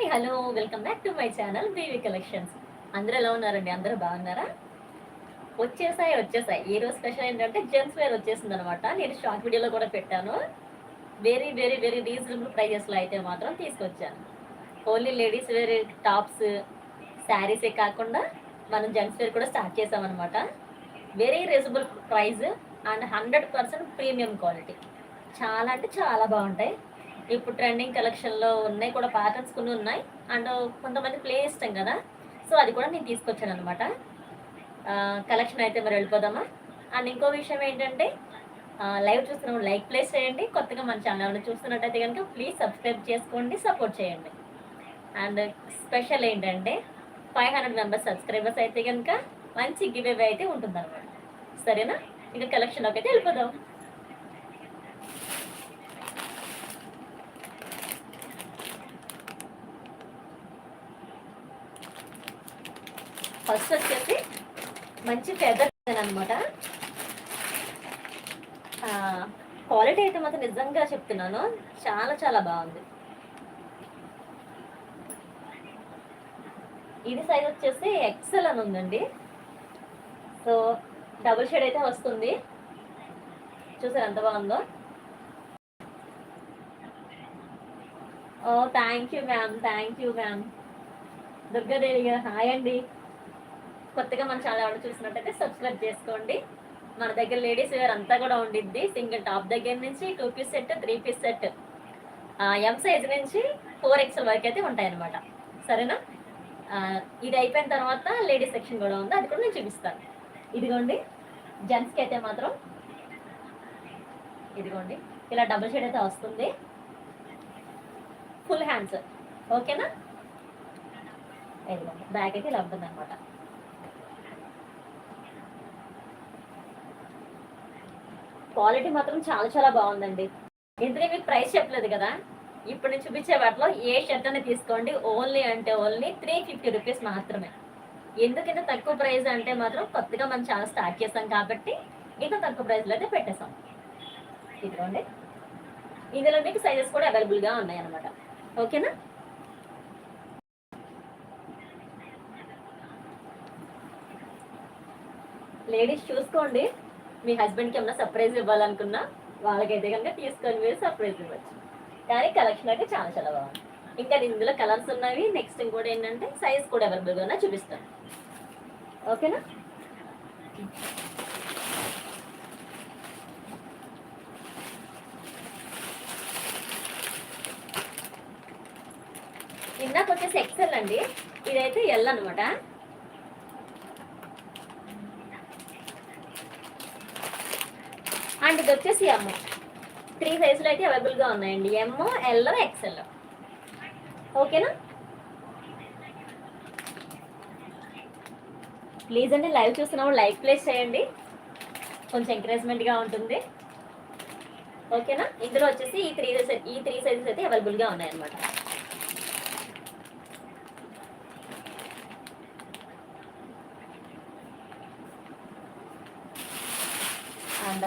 Hi hello welcome back to my channel BV collections. అందరూ ఎలా ఉన్నారండి? అందరూ బాగున్నారా? వచ్చేసాయి వచ్చేసాయి. ఈ రోజు స్పెషల్ ఏంటంటే జెంట్స్ వేర్ వచ్చేసింది అనమాట నేను షార్ట్ వీడియోలో కూడా పెట్టాను. వెరీ వెరీ వెరీ రీజనబుల్ ప్రైజెస్లో అయితే మాత్రం తీసుకొచ్చాను. ఓన్లీ లేడీస్ వేర్ టాప్స్ శారీసే కాకుండా మనం జెంట్స్ వేర్ కూడా స్టార్ట్ చేసామన్నమాట. Very reasonable price and hundred percent premium quality. చాలా అంటే చాలా బాగుంటాయి. ఇప్పుడు ట్రెండింగ్ కలెక్షన్లో ఉన్నాయి కూడా ప్యాటర్న్స్ కొన్ని ఉన్నాయి. అండ్ కొంతమంది ప్లే ఇష్టం కదా. సో అది కూడా నేను తీసుకొచ్చాను అనమాట కలెక్షన్ అయితే మరి వెళ్ళిపోదామా? అండ్ ఇంకో విషయం ఏంటంటే లైవ్ చూస్తున్న లైక్ ప్లేస్ చేయండి. కొత్తగా మన ఛానల్ చూస్తున్నట్టయితే కనుక ప్లీజ్ సబ్స్క్రైబ్ చేసుకోండి సపోర్ట్ చేయండి. అండ్ స్పెషల్ ఏంటంటే ఫైవ్ హండ్రెడ్ మెంబర్స్ సబ్స్క్రైబర్స్ అయితే కనుక మంచి గివ్ అవే అయితే ఉంటుందన్నమాట. సరేనా? ఇంకా కలెక్షన్లోకి అయితే వెళ్ళిపోదాం. ఫస్ట్ వచ్చేసి మంచి ఫెదర్ అనమాట క్వాలిటీ అయితే మాత్రం నిజంగా చెప్తున్నాను. చాలా చాలా బాగుంది. ఇది సైజ్ వచ్చేసి ఎక్సెల్ అని ఉందండి. సో డబుల్ షేడ్ అయితే వస్తుంది. చూసారు ఎంత బాగుందో? ఓ thank you ma'am thank you ma'am Durgadevi గారు హాయ్ అండి. కొత్తగా మన ఛానల్ ఎవరు చూసినట్టయితే సబ్స్క్రైబ్ చేసుకోండి. మన దగ్గర లేడీస్ వేర్ అంతా కూడా ఉండిద్ది. సింగిల్ టాప్ దగ్గర నుంచి two piece set three piece set M size నుంచి ఫోర్ ఎక్స్ఎల్ వరకు అయితే ఉంటాయన్నమాట. సరేనా? ఇది అయిపోయిన తర్వాత లేడీస్ సెక్షన్ కూడా ఉంది. అది కూడా నేను చూపిస్తాను. ఇదిగోండి. జెంట్స్కి అయితే మాత్రం ఇదిగోండి. ఇలా డబుల్ షేడ్ అయితే వస్తుంది. ఫుల్ హ్యాండ్స్ ఓకేనా ఇదిగోండి. బ్యాగ్ అయితే ఇలా ఉంటుంది అనమాట క్వాలిటీ మాత్రం చాలా చాలా బాగుందండి. ఇంతకీ మీకు ప్రైస్ చెప్పలేదు కదా? ఇప్పుడు నేను చూపించే వాటిలో ఏ షర్ట్ అనేది తీసుకోండి. ఓన్లీ అంటే ఓన్లీ త్రీ ఫిఫ్టీ రూపీస్ మాత్రమే. ఎందుకంటే తక్కువ ప్రైస్ అంటే మాత్రం కొత్తగా మనం చాలా స్టార్ట్ చేసాం కాబట్టి ఇంత తక్కువ ప్రైస్లో అయితే పెట్టేసాం. ఇదిగోండి. ఇందులో మీకు సైజెస్ కూడా అవైలబుల్గా ఉన్నాయి అనమాట ఓకేనా లేడీస్ చూసుకోండి. మీ హస్బెండ్కి ఏమైనా సర్ప్రైజ్ ఇవ్వాలనుకున్నా వాళ్ళకైతే కనుక తీసుకొని మీరు సర్ప్రైజ్ ఇవ్వచ్చు. కానీ కలెక్షన్ అయితే చాలా చాలా బాగుంది. ఇంకా ఇందులో కలర్స్ ఉన్నవి నెక్స్ట్ ఇంకోటి ఏంటంటే సైజ్ కూడా అవైలబుల్గా ఉన్నా చూపిస్తాను. ఓకేనా ఇందాక వచ్చేసి ఎక్సెల్ అండి. ఇదైతే ఎల్ అనమాట. అండ్ ఇది వచ్చేసి ఎమ్ త్రీ సైజులు అయితే అవైలబుల్గా ఉన్నాయండి. ఎమ్ ఎల్ ఎక్సెల్ ఓకేనా ప్లీజ్ అండి లైవ్ చూస్తున్నాము లైక్ ప్లేస్ చేయండి. కొంచెం ఎంకరేజ్మెంట్గా ఉంటుంది. ఓకేనా ఇందులో వచ్చేసి ఈ త్రీ ఈ త్రీ సైజెస్ అయితే అవైలబుల్గా ఉన్నాయన్నమాట అండ్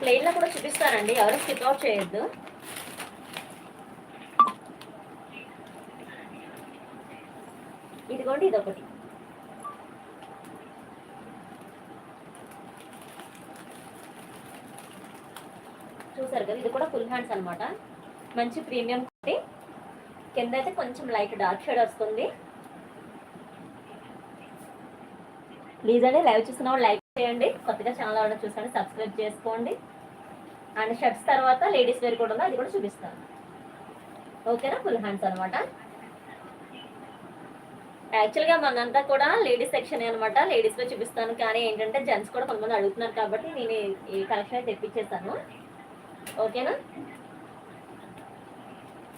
ప్లెయిన్లో కూడా చూపిస్తానండి ఎవరు స్కిప్ అవుట్ చేయొద్దు ఇదిగోండి ఇదొకటి. చూసారు కదా ఇది కూడా ఫుల్ హ్యాండ్స్ అన్నమాట. మంచి ప్రీమియం క్వాలిటీ కింద అయితే కొంచెం లైట్ డార్క్ షేడ్ వస్తుంది. ప్లీజ్ అండి లైవ్ చూసిన వాళ్ళు లైక్ చేయండి. కొత్తగా ఛానల్ ఎవరైనా చూసండి సబ్స్క్రైబ్ చేసుకోండి. అండ్ షర్ట్స్ తర్వాత లేడీస్ వేర్ కూడా ఉంది? అది కూడా చూపిస్తాను. ఓకేనా? ఫుల్ హ్యాండ్స్ అనమాట యాక్చువల్గా మనంతా కూడా లేడీస్ సెక్షన్ అనమాట లేడీస్లో చూపిస్తాను. కానీ ఏంటంటే జెంట్స్ కూడా కొంతమంది అడుగుతున్నారు కాబట్టి నేను ఈ- కలెక్షన్ అయితే తెప్పించేస్తాను ఓకేనా?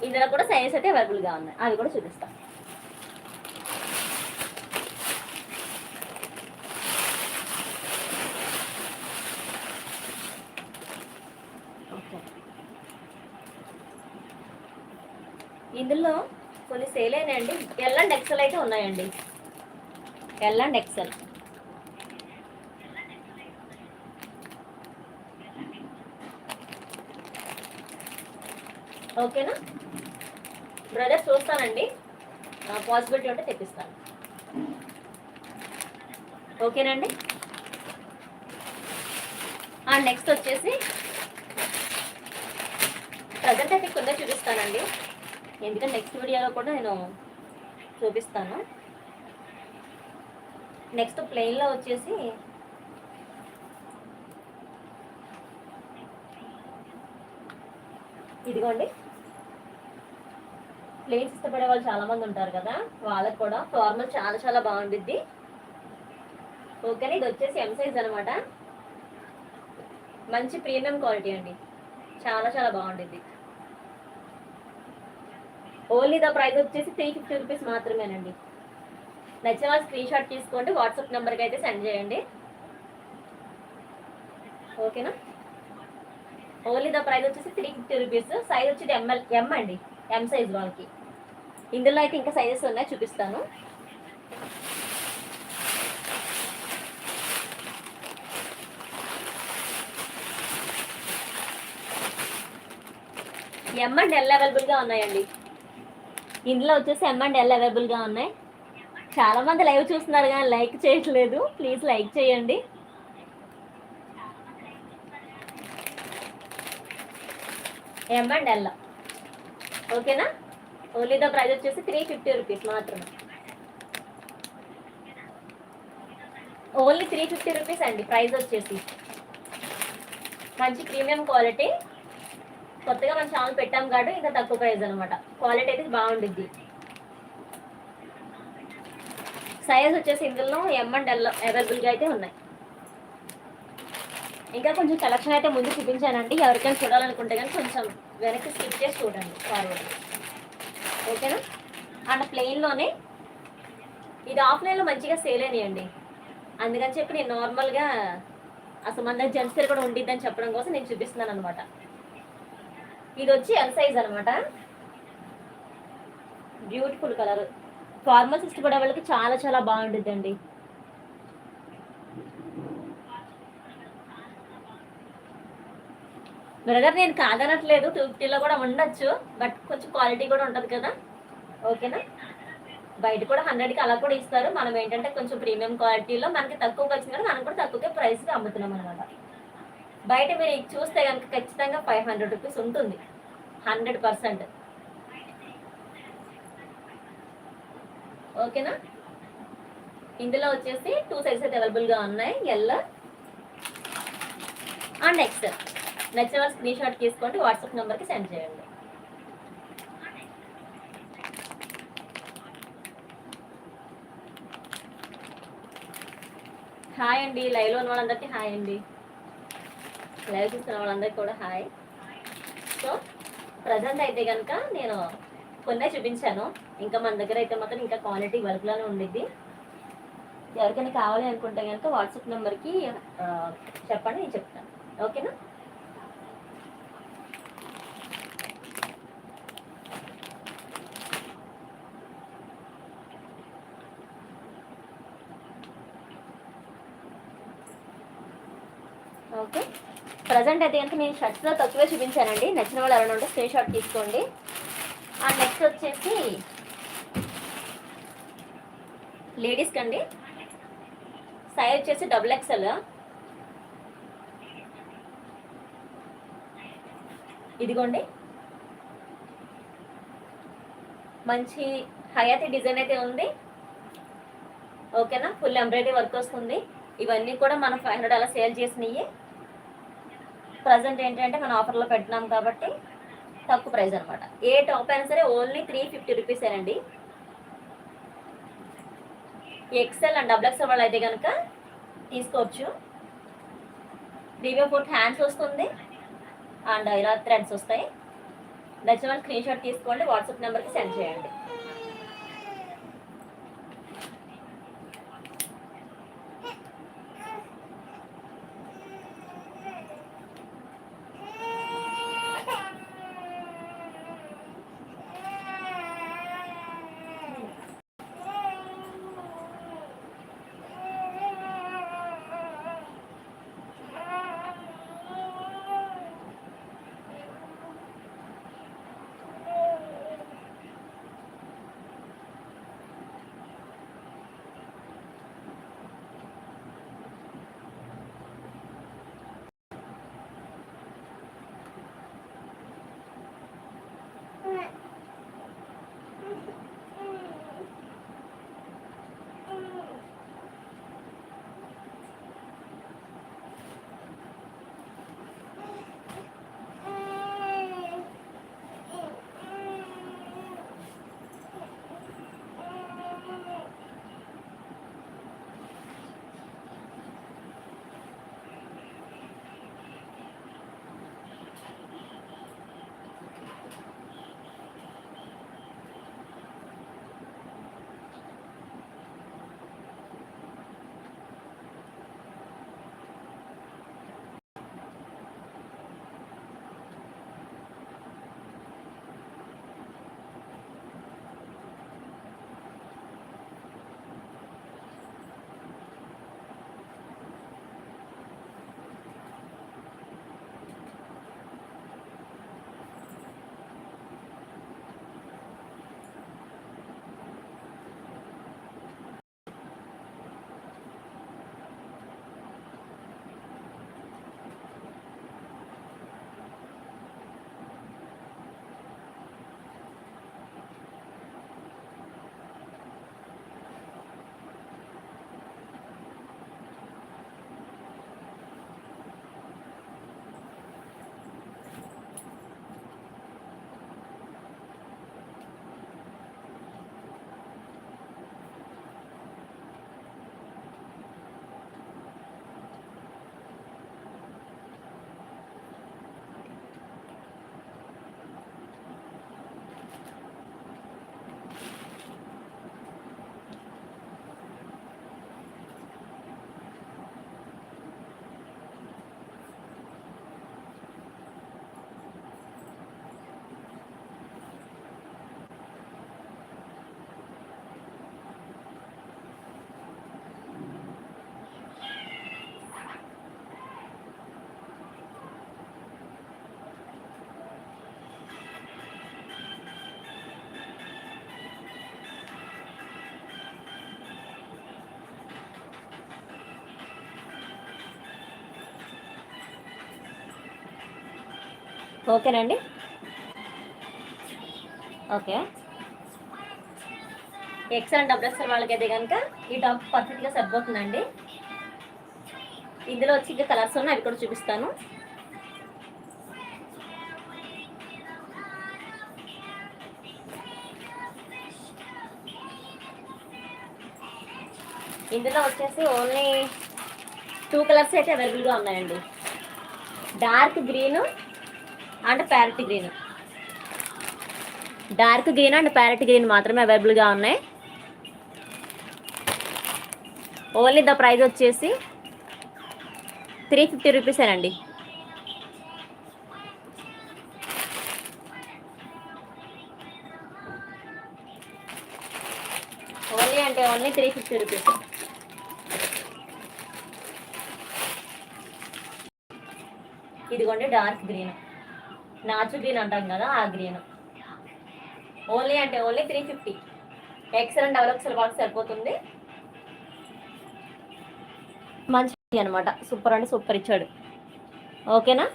ఇందులో కూడా సైన్స్ అయితే అవైలబుల్గా ఉన్నాయి. అవి కూడా చూపిస్తాను. ఇందులో కొన్ని సేల్ అయినాయండి ఎల్ అండ్ ఎక్సెల్ అయితే ఉన్నాయండి. L and XL. ఓకేనా? బ్రదర్ చూస్తానండి. పాసిబిలిటీ ఉంటే తెప్పిస్తాను. ఓకేనండి? నెక్స్ట్ వచ్చేసి ప్రజెంట్ అయితే కొంత చూపిస్తానండి. ఎందుకంటే నెక్స్ట్ వీడియోలో కూడా నేను చూపిస్తాను. నెక్స్ట్ ప్లెయిన్లో వచ్చేసి ఇదిగోండి. ప్లేన్స్ ఇష్టపడే వాళ్ళు చాలా మంది ఉంటారు కదా వాళ్ళకి కూడా ఫార్మల్ చాలా చాలా బాగుండిద్ది. ఓకేనా ఇది వచ్చేసి ఎం సైజ్ అనమాట మంచి ప్రీమియం క్వాలిటీ అండి. చాలా చాలా బాగుండిద్ది. ఓన్లీ ద ప్రైస్ వచ్చేసి త్రీ ఫిఫ్టీ రూపీస్ మాత్రమేనండి. నచ్చిన వాళ్ళు స్క్రీన్ షాట్ తీసుకోండి వాట్సాప్ నెంబర్కి అయితే సెండ్ చేయండి. ఓకేనా ఓన్లీ ద ప్రైస్ వచ్చేసి త్రీ ఫిఫ్టీ రూపీస్ సైజ్ వచ్చేది ఎంఎల్ ఎం అండి. ఎం సైజ్ వాళ్ళకి. ఇందులో అయితే ఇంకా సైజెస్ ఉన్నాయి చూపిస్తాను. ఎం అండ్ ఎల్ అవైలబుల్గా ఉన్నాయండి. ఇందులో వచ్చేసి ఎం అండ్ ఎల్ అవైలబుల్గా ఉన్నాయి. చాలామంది లైవ్ చూస్తున్నారు కానీ లైక్ చేయట్లేదు. ప్లీజ్ లైక్ చేయండి. ఎమ్ అండ్ ఎల్ ఓకేనా ఓన్లీ ద ప్రైస్ వచ్చేసి త్రీ ఫిఫ్టీ రూపీస్ మాత్రమే. ఓన్లీ త్రీ ఫిఫ్టీ రూపీస్ అండి ప్రైస్ వచ్చేసి. మంచి ప్రీమియం క్వాలిటీ కొత్తగా మన ఛానల్ పెట్టాం కాబట్టి ఇంకా తక్కువ ప్రైస్ అనమాట క్వాలిటీ అయితే బాగుండిద్ది. సైజ్ వచ్చేసి ఇందులో ఎం అండ్ ఎల్ అవైలబుల్గా అయితే ఉన్నాయి. ఇంకా కొంచెం కలెక్షన్ అయితే ముందు చూపించానండి. ఎవరికైనా చూడాలనుకుంటే కానీ కొంచెం వెనక్కి స్కిప్ చేసి చూడండి ఫార్వర్డ్ ఓకేనా? అండ్ ప్లెయిన్లోనే ఇది ఆఫ్లైన్లో మంచిగా సేల్ అయినాయండి. అందుకని చెప్పి నేను నార్మల్గా అసలు మన దగ్గర జెంట్స్ కూడా ఉండిద్దని చెప్పడం కోసం నేను చూపిస్తున్నాను అనమాట ఇది వచ్చి ఎల్ సైజ్ అనమాట బ్యూటిఫుల్ కలర్ ఫార్మల్స్ ఇష్టపడే వాళ్ళకి చాలా చాలా బాగుంటుందండి బ్రదర్ నేను కాదనట్లేదు. టూ ఫిఫ్టీలో కూడా ఉండొచ్చు. బట్ కొంచెం క్వాలిటీ కూడా ఉంటుంది కదా. ఓకేనా బయట కూడా హండ్రెడ్కి అలా కూడా ఇస్తారు. మనం ఏంటంటే కొంచెం ప్రీమియం క్వాలిటీలో మనకి తక్కువకి వచ్చింది కూడా మనం కూడా తక్కువకే ప్రైస్కి అమ్ముతున్నాం అనమాట బయట మీరు ఇది చూస్తే కనుక ఖచ్చితంగా ఫైవ్ హండ్రెడ్ రూపీస్ ఉంటుంది. హండ్రెడ్ పర్సెంట్ ఓకేనా? ఇందులో వచ్చేసి టూ సైజెస్ అయితే అవైలబుల్గా ఉన్నాయి. ఎల్లో అండ్ ఎక్సెల్ నచ్చిన వాళ్ళు స్క్రీన్ షాట్ తీసుకోండి. వాట్సాప్ నెంబర్కి సెండ్ చేయండి. హాయ్ అండి. లైవ్లో ఉన్న వాళ్ళందరికీ హాయ్ అండి. లైవ్ చూస్తున్న వాళ్ళందరికీ కూడా హాయ్. సో ప్రజెంట్ అయితే కనుక నేను కొన్నే చూపించాను. ఇంకా మన దగ్గర అయితే మాత్రం ఇంకా క్వాలిటీ వర్క్లోనే ఉండిద్ది. ఎవరికైనా కావాలి అనుకుంటే కనుక వాట్సాప్ నెంబర్కి చెప్పండి నేను చెప్తాను. ఓకేనా ఓకే ప్రజెంట్ అయితే కనుక నేను షర్ట్స్లో తక్కువే చూపించానండి. నచ్చిన వాళ్ళు ఎవరైనా ఉంటే స్క్రీన్ షాట్ తీసుకోండి. అండ్ నెక్స్ట్ వచ్చేసి లేడీస్కి అండి. సైజ్ వచ్చేసి డబుల్ ఎక్స్ఎల్ ఇదిగోండి. మంచి హయాతి డిజైన్ అయితే ఉంది. ఓకేనా? ఫుల్ ఎంబ్రాయిడరీ వర్క్ వస్తుంది. ఇవన్నీ కూడా మనం ఫైవ్ హండ్రెడ్ అలా సేల్ చేసినవి ప్రజెంట్ ఏంటంటే మనం ఆఫర్లో పెట్టినాం కాబట్టి తక్కువ ప్రైస్ అనమాట ఏ టాప్ అయినా సరే ఓన్లీ త్రీ ఫిఫ్టీ రూపీసేనండి ఎక్సెల్ అండ్ డబుల్ ఎక్సెల్ వాళ్ళు అయితే కనుక తీసుకోవచ్చు. బీబీ ఫుట్ హ్యాండ్స్ వస్తుంది. అండ్ ఇలా థ్రెడ్స్ వస్తాయి. నచ్చిన వాళ్ళు స్క్రీన్ షాట్ తీసుకోండి వాట్సాప్ నెంబర్కి సెండ్ చేయండి. ఓకేనండి. Okay. X and double XL వాళ్ళకైతే కనుక ఈ టాప్ పర్ఫెక్ట్గా సరిపోతుందండి ఇందులో వచ్చి ఇంకా కలర్స్ ఉన్నాయి అవి కూడా చూపిస్తాను. ఇందులో వచ్చేసి ఓన్లీ టూ కలర్స్ అయితే అవైలబుల్గా ఉన్నాయండి. Dark green and parrot green. Dark green and parrot green మాత్రమే అవైలబుల్గా ఉన్నాయి. ఓన్లీ ద ప్రైజ్ వచ్చేసి త్రీ ఫిఫ్టీ రూపీసేనండి ఓన్లీ అంటే ఓన్లీ త్రీ ఫిఫ్టీ రూపీస్ ఇదిగోండి డార్క్ గ్రీన్. నాచు గ్రీన్ అంటాం కదా ఆ గ్రీన్. ఓన్లీ అంటే only three fifty excellent double XL box సరిపోతుంది. మంచి అనమాట సూపర్ అంటే సూపర్ ఇచ్చాడు. ఓకేనా?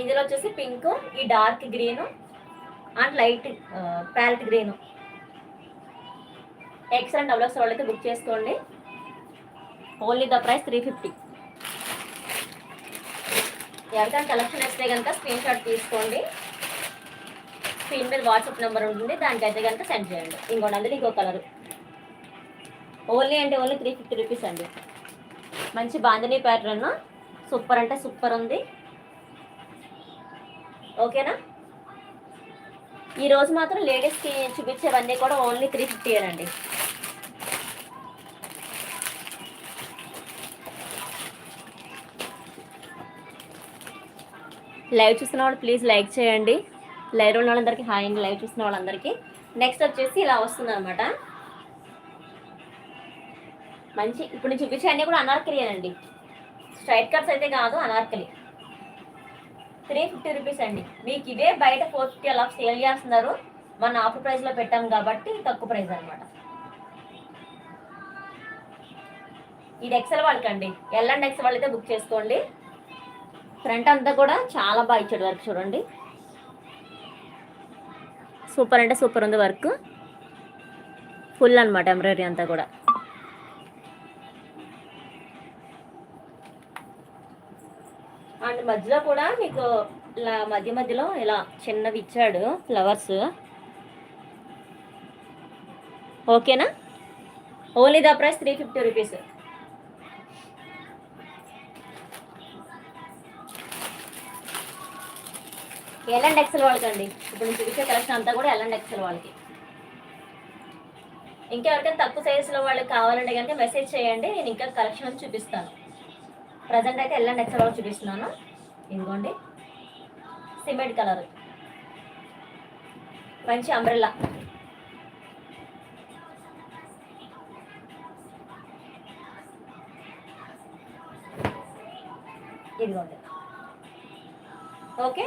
ఇందులో వచ్చేసి పింక్ ఈ dark green and light palette green X and double వాళ్ళైతే బుక్ చేసుకోండి. Only the price three fifty ఎవరికైనా కలెక్షన్ వస్తే కనుక స్క్రీన్ షాట్ తీసుకోండి. స్క్రీన్ మీద వాట్సాప్ నెంబర్ ఉంటుంది. దానికైతే కనుక సెండ్ చేయండి. ఇంకో అందులో ఇంకో కలర్ ఓన్లీ అంటే ఓన్లీ త్రీ ఫిఫ్టీ రూపీస్ అండి. మంచి బాంధనీ ప్యాటర్న్ సూపర్ అంటే సూపర్ ఉంది. ఓకేనా ఈరోజు మాత్రం లేడీస్కి చూపించేవన్నీ కూడా ఓన్లీ త్రీ ఫిఫ్టీ అండి లైవ్ చూసిన వాళ్ళు ప్లీజ్ లైక్ చేయండి. లైవ్ ఉన్న వాళ్ళందరికీ హాయ్ అండి. లైవ్ చూసిన వాళ్ళందరికీ. నెక్స్ట్ వచ్చేసి ఇలా వస్తుంది అనమాట మంచి ఇప్పుడు నేను చూపించే అన్నీ కూడా అనార్కలి అండి. స్ట్రైట్ కట్స్ అయితే కాదు అనార్కలి. త్రీ ఫిఫ్టీ రూపీస్ అండి. మీకు ఇదే బయట ఫోర్ ఫిఫ్టీ అలా సేల్ చేస్తున్నారు. మన ఆఫర్ ప్రైస్లో పెట్టాం కాబట్టి తక్కువ ప్రైస్ అనమాట ఇది ఎక్సెల్ వాళ్ళకండి. ఎల్ అండ్ ఎక్సెల్ వాళ్ళైతే బుక్ చేసుకోండి. ఫ్రంట్ అంతా కూడా చాలా బాగా ఇచ్చాడు వర్క్ చూడండి. సూపర్ అంటే సూపర్ ఉంది వర్క్ ఫుల్ అనమాట ఎంబ్రాయిడరీ అంతా కూడా. అండ్ మధ్యలో కూడా మీకు ఇలా మధ్య మధ్యలో ఇలా చిన్నవి ఇచ్చాడు ఫ్లవర్స్ ఓకేనా only the price three fifty rupees L and XL వాళ్ళకండి. ఇప్పుడు నేను చూపించే కలెక్షన్ అంతా కూడా ఎల్ అండ్ ఎక్సెల్ వాళ్ళకి. ఇంకెవరికైనా తక్కువ సైజులో వాళ్ళకి కావాలంటే కనుక మెసేజ్ చేయండి. నేను ఇంకా కలెక్షన్ చూపిస్తాను. ప్రజెంట్ అయితే ఎల్ అండ్ ఎక్సెల్ వాళ్ళకి చూపిస్తున్నాను. ఇదిగోండి. సిమెంట్ కలర్ మంచి అంబ్రెల్లా ఇదిగోండి. ఓకే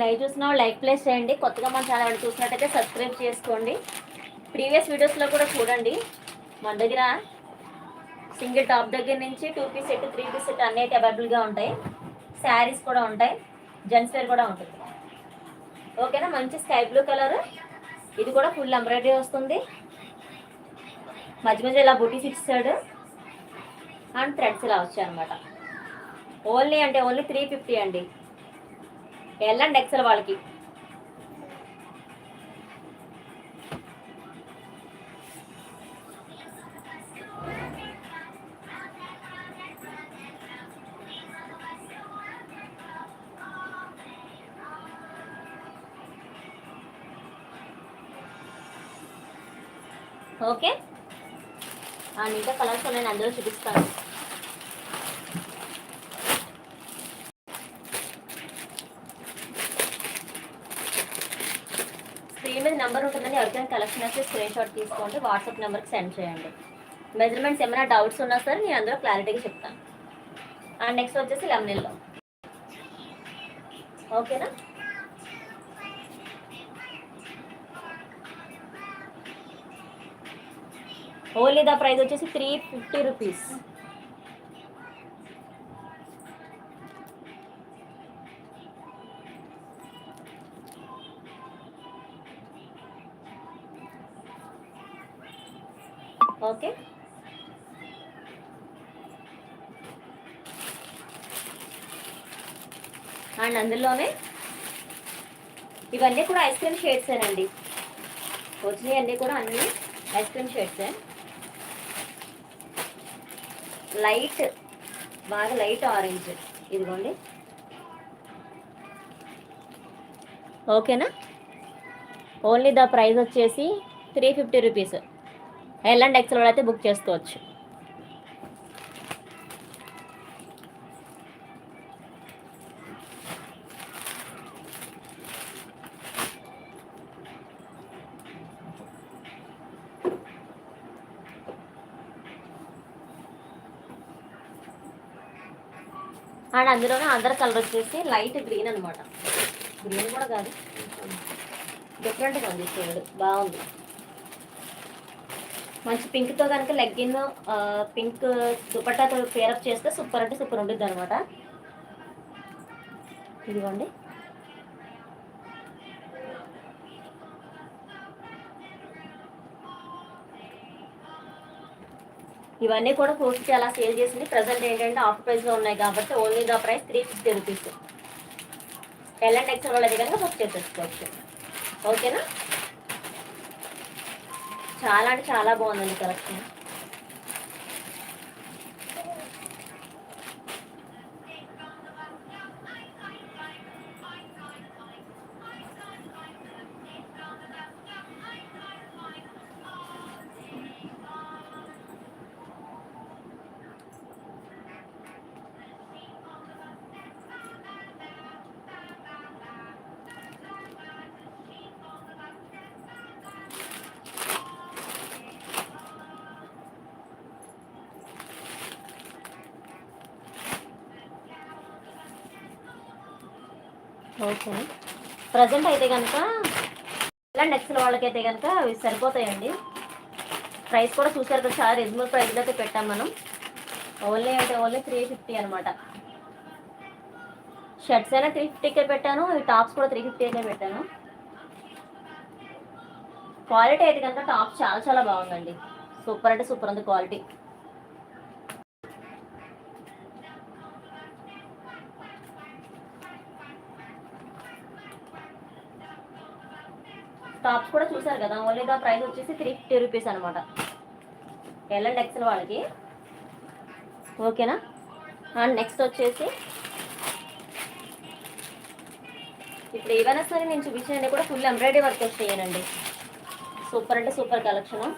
లైవ్ చూసిన లైక్ ప్లేస్ చేయండి. కొత్తగా మన ఛానల్ చూసినట్టయితే సబ్స్క్రైబ్ చేసుకోండి. ప్రీవియస్ వీడియోస్లో కూడా చూడండి. మన దగ్గర సింగిల్ టాప్ దగ్గర నుంచి two piece set three piece set అన్నీ అయితే అవైలబుల్గా ఉంటాయి. శారీస్ కూడా ఉంటాయి. జెంట్స్ వేర్ కూడా ఉంటుంది. ఓకేనా మంచి స్కై బ్లూ కలర్ ఇది కూడా ఫుల్ ఎంబ్రాయిడరీ వస్తుంది. మధ్య మధ్య ఇలా బుటీస్ ఇచ్చాడు. అండ్ థ్రెడ్స్ ఇలా వచ్చాయి అనమాట ఓన్లీ అంటే ఓన్లీ త్రీ ఫిఫ్టీ అండి. వెళ్ళండి ఎక్సెల్ వాళ్ళకి. ఓకే అండ్ ఇంకా కలర్స్ నేను అందులో చూపిస్తాను. చేసుకోండి వాట్సాప్ నెంబర్కి సెండ్ చేయండి. మెజర్మెంట్స్ ఏమైనా డౌట్స్ ఉన్నా సరే నేను అందులో క్లారిటీగా చెప్తాను. అండ్ నెక్స్ట్ వచ్చేసి లెమనిల్లో ఓకేనా ఓన్లీ ద ప్రైస్ వచ్చేసి త్రీ ఫిఫ్టీ రూపీస్ అందులోనే ఇవన్నీ కూడా ఐస్ క్రీమ్ షేడ్సేనండి వచ్చినాయి అన్నీ కూడా అన్ని ఐస్ క్రీమ్ షేడ్సే లైట్ బాగా లైట్ ఆరెంజ్ ఇదిగోండి. ఓకేనా? ఓన్లీ ద ప్రైస్ వచ్చేసి three fifty rupees. L and XL అయితే బుక్ చేసుకోవచ్చు. అందులోనే అదర్ కలర్ వచ్చేసి లైట్ గ్రీన్ అనమాట గ్రీన్ కూడా కాదు డిఫరెంట్గా ఉంది షేడ్ బాగుంది. మంచి పింక్తో కనుక లెగ్గిన్ పింక్ దుపట్టాతో పేరప్ చేస్తే సూపర్ అంటే సూపర్ ఉంటుంది అనమాట ఇదిగోండి. ఇవన్నీ కూడా పోస్ట్ అలా సేల్ చేసింది. ప్రజెంట్ ఏంటంటే ఆఫ్ ప్రైస్లో ఉన్నాయి కాబట్టి only the price three fifty rupees L and X వాళ్ళది కనుక బుక్ చేసేసుకోవచ్చు ఓకేనా చాలా అంటే చాలా బాగుందండి కలెక్షన్ ఓకే. ప్రజెంట్ అయితే కనుక ఇలా నెక్స్ట్ వాళ్ళకైతే కనుక ఇవి సరిపోతాయండి. ప్రైస్ కూడా చూసారు కదా చాలా రీజనబుల్ ప్రైస్లో అయితే పెట్టాం మనం. ఓన్లీ అంటే ఓన్లీ త్రీ ఫిఫ్టీ అనమాట షర్ట్స్ అయినా త్రీ ఫిఫ్టీకే పెట్టాను ఈ టాప్స్ కూడా త్రీ ఫిఫ్టీకే పెట్టాను. క్వాలిటీ అయితే కనుక టాప్ చాలా చాలా బాగుందండి. సూపర్ అంటే సూపర్ ఉంది క్వాలిటీ టాప్స్ కూడా చూసారు కదా ఓన్లీ దా ప్రైస్ వచ్చేసి త్రీ ఫిఫ్టీ రూపీస్ అనమాట ఎల్ అండ్ ఎక్సెల్ వాళ్ళకి. ఓకేనా అండ్ నెక్స్ట్ వచ్చేసి ఇప్పుడు ఏవైనా సరే నేను చూపించినవి కూడా ఫుల్ ఎంబ్రాయిడరీ వర్క్ వచ్చేయనండి సూపర్ అంటే సూపర్ కలెక్షన్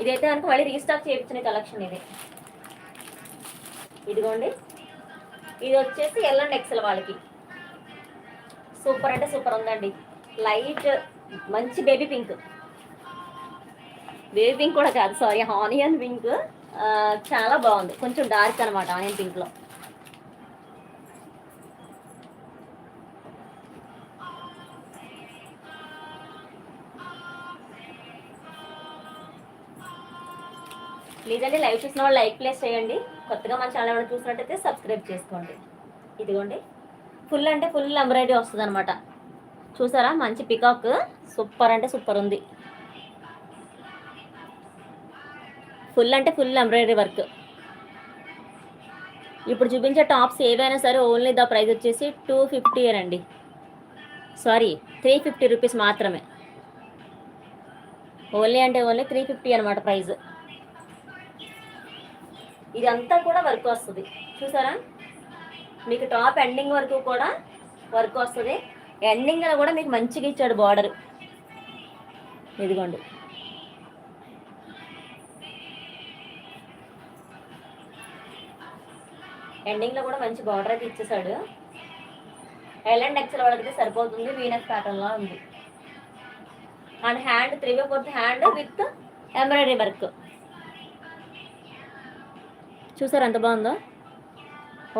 ఇదైతే కనుక మళ్ళీ రీస్టాక్ చేయించిన కలెక్షన్ ఇది. ఇదిగోండి. ఇది వచ్చేసి ఎల్ అండ్ ఎక్సెల్ వాళ్ళకి. సూపర్ అంటే సూపర్ ఉందండి. లైట్ మంచి బేబీ పింక్. బేబీ పింక్ కూడా కాదు సారీ ఆనియన్ పింక్. చాలా బాగుంది. కొంచెం డార్క్ అనమాట ఆనియన్ పింక్లో ప్లీజ్ అండి లైవ్ చూసిన వాళ్ళు లైక్ ప్లేస్ చేయండి. కొత్తగా మన ఛానల్ ఏమైనా చూసినట్టయితే సబ్స్క్రైబ్ చేసుకోండి. ఇదిగోండి. ఫుల్ అంటే ఫుల్ ఎంబ్రాయిడరీ వస్తుంది అనమాట చూసారా? మంచి పికాక్. సూపర్ అంటే సూపర్ ఉంది. ఫుల్ అంటే ఫుల్ ఎంబ్రాయిడరీ వర్క్. ఇప్పుడు చూపించే టాప్స్ ఏవైనా సరే ఓన్లీ ద ప్రైస్ వచ్చేసి టూ ఫిఫ్టీ అండి సారీ త్రీ ఫిఫ్టీ రూపీస్ మాత్రమే. ఓన్లీ అంటే ఓన్లీ త్రీ ఫిఫ్టీ అనమాట ప్రైస్. ఇదంతా కూడా వర్క్ వస్తుంది. చూసారా? మీకు టాప్ ఎండింగ్ వరకు కూడా వర్క్ వస్తుంది. ఎండింగ్లో కూడా మీకు మంచిగా ఇచ్చాడు బార్డర్ ఇదిగోండి. ఎండింగ్లో కూడా మంచి బార్డర్ అయితే ఇచ్చేసాడు. ఎల్ ఎక్సెల్ వాళ్ళకైతే సరిపోతుంది. వీనస్ ప్యాటర్న్లో ఉంది. And hand three by fourth hand with embroidery work చూసారు ఎంత బాగుందో?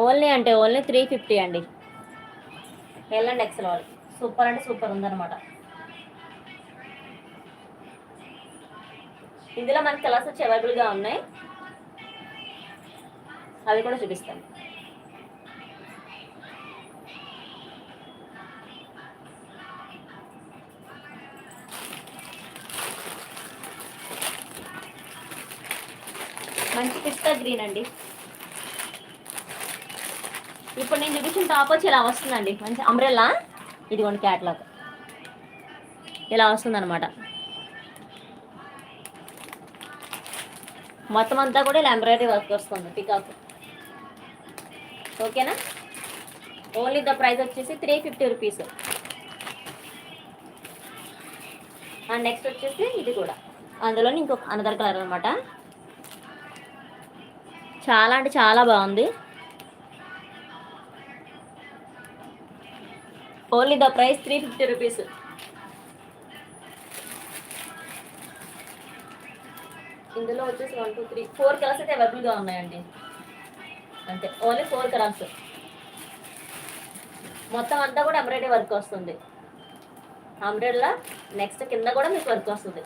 ఓన్లీ అంటే ఓన్లీ త్రీ ఫిఫ్టీ అండి. ఎల్ అండ్ ఎక్సెల్ వాళ్ళు సూపర్ అంటే సూపర్ ఉందన్నమాట. ఇందులో మనకి కలర్స్ వచ్చి అవైలబుల్గా ఉన్నాయి. అవి కూడా చూపిస్తాను. మంచి పిస్తా గ్రీన్ అండి. ఇప్పుడు నేను చూపించిన టాప్ వచ్చి ఇలా వస్తుందండి. మంచి అంబ్రెల్లా ఇదిగోండి క్యాట్లాగ్. ఇలా వస్తుందన్నమాట. మొత్తం అంతా కూడా ఇలా ఎంబ్రాయిడరీ వర్క్ వస్తుంది పికాక్. ఓకేనా? ఓన్లీ ద ప్రైస్ వచ్చేసి three fifty rupees. And next వచ్చేసి ఇది కూడా. అందులో ఇంకొక అనదర్ కలర్ అనమాట చాలా అంటే చాలా బాగుంది. Only the price three fifty rupees ఇందులో వచ్చేసి one two three four colours అయితే అవైలబుల్గా ఉన్నాయండి. అంతే ఓన్లీ ఫోర్ కలర్స్ మొత్తం అంతా కూడా ఎంబ్రాయిడరీ వర్క్ వస్తుంది. అంబ్రెల్లా నెక్స్ట్ కింద కూడా మీకు వర్క్ వస్తుంది.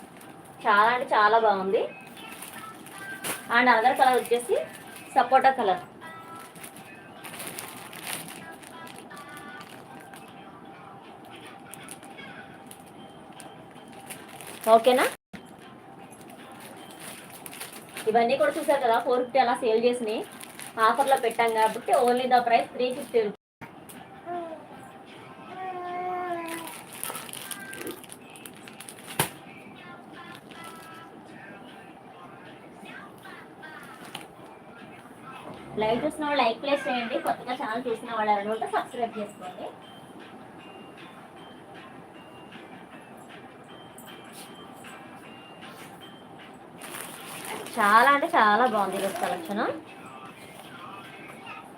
చాలా అంటే చాలా బాగుంది. అండ్ అదర్ కలర్ వచ్చేసి సపోటా కలర్ ఓకేనా? ఇవన్నీ కూడా చూసారు కదా ఫోర్ ఫిఫ్టీ అలా సేల్ చేసినాయి. ఆఫర్లో పెట్టాం కాబట్టి only the price three fifty live చూసిన వాళ్ళు లైక్ ప్లేస్ చేయండి. కొత్తగా ఛానల్ చూసిన వాళ్ళు ఎవరైనా సబ్స్క్రైబ్ చేసుకోండి. చాలా అంటే చాలా బాగుంది ఈరోజు కలెక్షన్.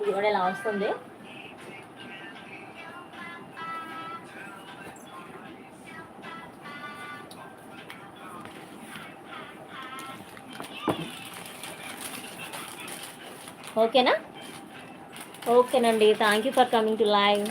ఇది కూడా ఇలా వస్తుంది. ఓకేనా? ఓకేనండి. Thank you for coming to live